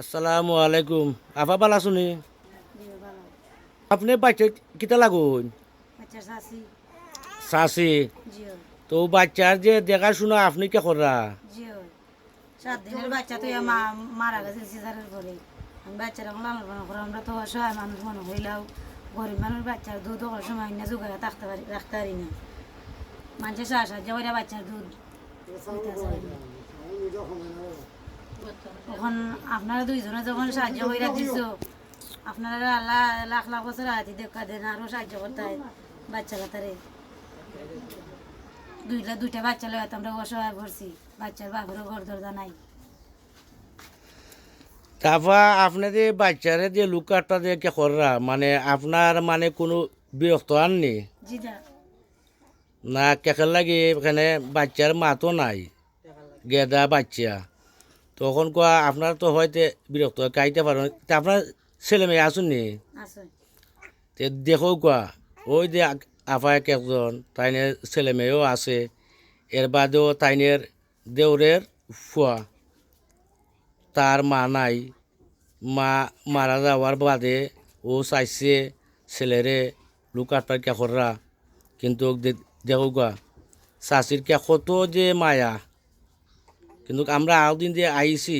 আসসালামু আলাইকুম আফা শুনি দিও আপনি বাচ্চা কিতা লাগুন বাচ্চা শাসি তো বাচ্চার যে দেখাশোনা আপনি কে করা সাত দিনের বাচ্চা তো মা মারা গেছে সিজারের পরে আমি বাচ্চারা লালন পালন করে আমরা তো অসহায় মানুষ মনে হইলেও গরিব মানুষ বাচ্চার দুধ সময় না যোগায় থাকতে পারি রাখতে পারি না মানুষের সাহা সাহায্য করে বাচ্চার দুধ। তখন আপনারা দুইজনে যখন সাহায্য করে দিছ আপনারা আল্লাহ লাখ লাখ বছর হাতি দেখা দেন আরও সাহায্য করতে হয় বাচ্চা কাতারে দুইটা দুইটা বাচ্চা লয় আমরা অসহায় পড়ছি বাচ্চার বাপেরও ঘর দরজা নাই। তারপর আপনি যে বাচ্চারে যে লুকারটা যে কে করা মানে আপনার মানে কোনো বিরক্ত আননি না কেকের লাগে এখানে বাচ্চার মা তো নাই গেদা বাচ্চা। তখন কোয়া আপনার তো হয়তো বিরক্ত কাইতে পারেন তা আপনার ছেলে মেয়ে আসুননি আছে তে দেখো কোয়া ওই যে আফা এক একজন তাইনের ছেলে মেয়েও আছে এর বাদেও তাইনের দেউরের ফুয়া। তার মা নাই। মা মারা যাওয়ার বাদে ও চাইছে ছেলেরে লুকাটার কেখররা কিন্তু দে- দেখো গা চাষির কেখত যে মায়া। কিন্তু আমরা আউদিন যে আইছি,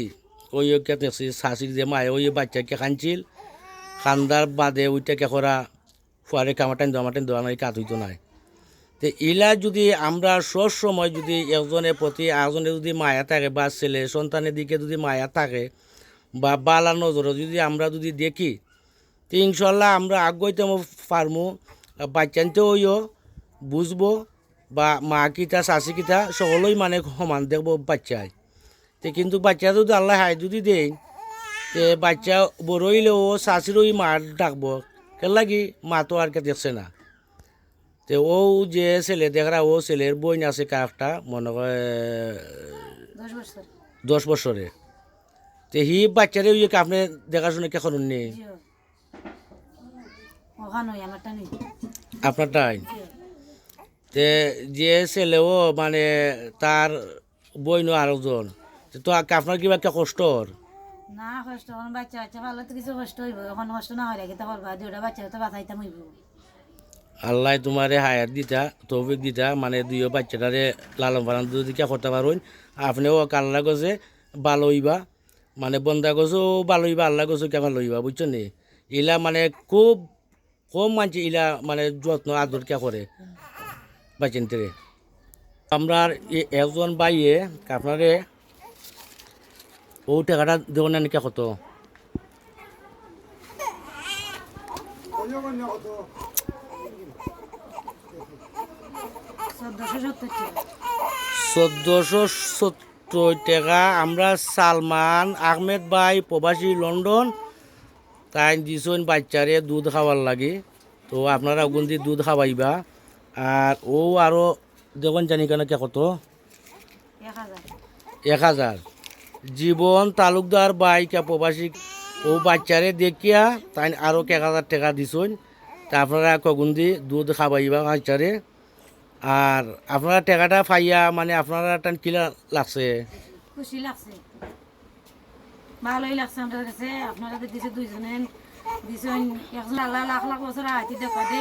ওই কে চাষির যে মায়া, ওই বাচ্চাকে খানছিল, খান্দার বাদে ওইটা কেখরা ফুয়ারে কামাটাইন দমাটাইন দেওয়া নাই, কাজ হইতো নাই। তো ইলা যদি আমরা সব সময় যদি একজনের প্রতি, আরেকজনের যদি মায়া থাকে বা ছেলে সন্তানের দিকে যদি মায়া থাকে বা বালা নজরে যদি আমরা যদি দেখি, তো ইনশাল্লাহ আমরা আগাইতে পারমু বাচ্চানতে ওইও বুঝব বা মা কিতা শাশি কিতা সকলেই মানে সমান দেখব বাচ্চায় তো কিন্তু বাচ্চা যদি আল্লাহ হাই যদি দেয় তে বাচ্চা বড় হইলে ও শাশির ওই মা ডাকবো। কেন লাগি মা তো আর কে দেখছে না। তে ও যে ছেলে দেখরা ও ছেলের বইন আছে কাকটা মনে করে দশ বছর তে হি বাচ্চারে ওই আপনি দেখাশোনা কে করুন নি জিও তে যে ছেলেও মানে তার বইন আরেকজন তে আপনার কিবা কে কষ্টর না কষ্ট এখন বাচ্চা বাচ্চা ভালো তো কিছু কষ্ট হইব এখন কষ্ট না হলে কিন্তু করবা দুইটা বাচ্চা তো বাঁচাইতাম হইব। আল্লাহ তোমারে হায়ার দিতা তৌফিক দিতা মানে দুইও বাচ্চাটারে লালন পালন যদি কে করতে পারুন আপনিও কাল্লা গছে ভালো হইবা মানে বন্দা গছও ভালো হইবা আল্লাহ গছও কেমন লইবা বুঝছ নি? ইলা মানে খুব কম মানছে ইলা মানে যত্ন আদর কে করে। বাচ্চানতে আমরা একজন বাইয়ে আপনারে ও টাকাটা দেবেন না কে কত? চোদ্দশো সত্তর টাকা। চোদ্দোশো সত্তর টাকা আমরা সালমান আহমেদ ভাই, প্রবাসী লন্ডন, তাই দিছেন বাচ্চারে দুধ খাওয়ার লাগে। তো আপনারা ওগুন দিয়ে দুধ খাওয়াইবা। আর ও আরও দেখুন জানি কেন কে কত? এক হাজার। জীবন তালুকদার বাই কে প্রবাসী ও বাচ্চারে দেখিয়া তাই আরও এক হাজার টাকা দিছেন তা আপনারা কগুন দি দুধ খাওয়াইবা বাচ্চারে? আর আপনারা টাকাটা পাইয়া মানে আপনারা টান কিলা লাগছে? খুশি লাগছে। ভালোই লাগছে আমাদের কাছে। আপনারা দিছে দুইজনে। দিছেন একজন আল্লাহ লাখ লাখ বছর হাতি দেখা দে।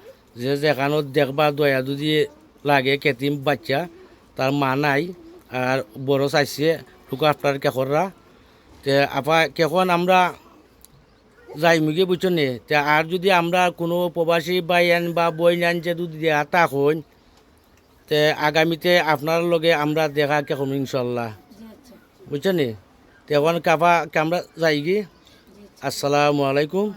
যে যেখানো দেখবা দয়া যদি লাগে কেতিম বাচ্চা তার মা নাই আর বড় চাইছে টুকু আপনার কে করা তে আপা কেখন আমরা যাই মুগে বুঝছ নি তে আর যদি আমরা কোনো প্রবাসী বাইয়ান বা বই নেন যে যদি দেয়া তা হইন তে আগামীতে আপনার লগে আমরা দেখা কেখন ইনশাল্লাহ। বুঝছেন তখন কাপা আমরা যাই কি আসসালামু আলাইকুম।